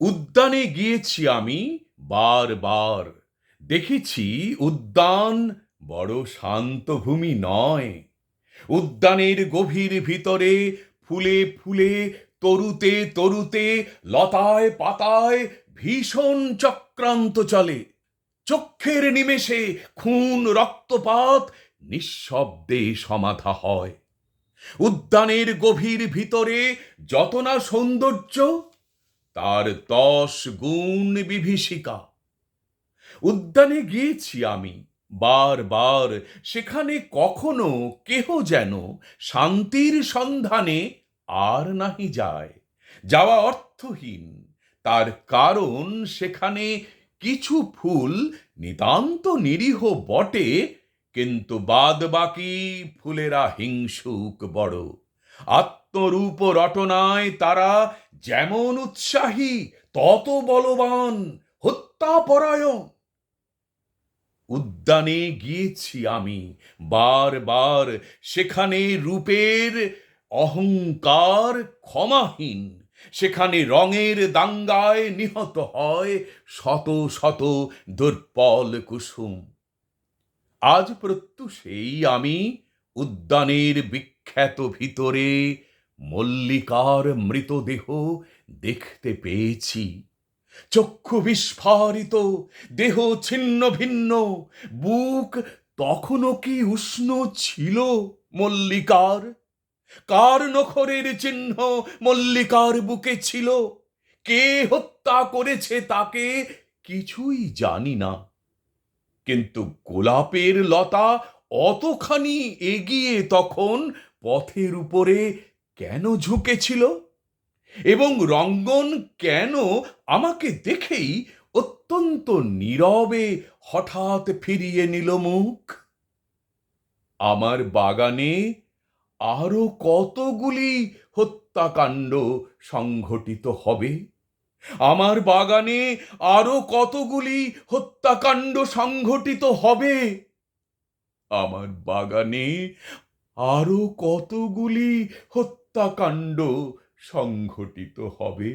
উদ্যানে গিয়েছি আমি বারবার। দেখেছি উদ্যান বড় শান্ত ভূমি নয়। উদ্যানের গভীর ভিতরে ফুলে ফুলে, তরুতে তরুতে, লতায় পাতায় ভীষণ চক্রান্ত চলে। চক্ষের নিমেষে খুন রক্তপাত নিঃশব্দে সমাধা হয়। উদ্যানের গভীর ভিতরে যত না সৌন্দর্য তার দশ গুণ বিভীষিকা। উদ্যানে গিয়েছি আমি বারবার সেখানে কখনো কেহ যেন শান্তির সন্ধানে আর নাহি যায়। যাওয়া অর্থহীন, তার কারণ সেখানে কিছু ফুল নিতান্ত নিরীহ বটে, কিন্তু বাদ বাকি ফুলেরা হিংসুক বড়। আত্মরূপ রটনায় তারা যেমন উৎসাহী, তত বলবান হত্যাপরায়ণ উদ্যানে গিয়েছি আমি বারবার সেখানে রূপের অহংকার ক্ষমাহীন, সেখানে রঙের দাঙ্গায় নিহত হয় শত শত দুর্বল কুসুম। আজ প্রত্যুষেই আমি উদ্যানের বিখ্যাত ভিতরে মল্লিকার মৃতদেহ দেখতে পেয়েছি। চক্ষু বিস্ফারিত, দেহ ছিন্ন ভিন্ন, বুক তখনও কি উষ্ণ ছিল মল্লিকার? কার নখরের চিহ্ন মল্লিকার বুকে ছিল? কে হত্যা করেছে তাকে কিছুই জানি না। কিন্তু গোলাপের লতা অতখানি এগিয়ে তখন পথের উপরে কেন ঝুঁকেছিল? এবং রঙ্গন কেন আমাকে দেখেই অত্যন্ত নীরবে হঠাৎ ফিরিয়ে নিল মুখ? আমার বাগানে আরও কতগুলি হত্যাকাণ্ড সংঘটিত হবে? আমার বাগানে আরও কতগুলি হত্যাকাণ্ড সংঘটিত হবে? আমার বাগানে আরও কতগুলি হত্যাকাণ্ড সংঘটিত হবে।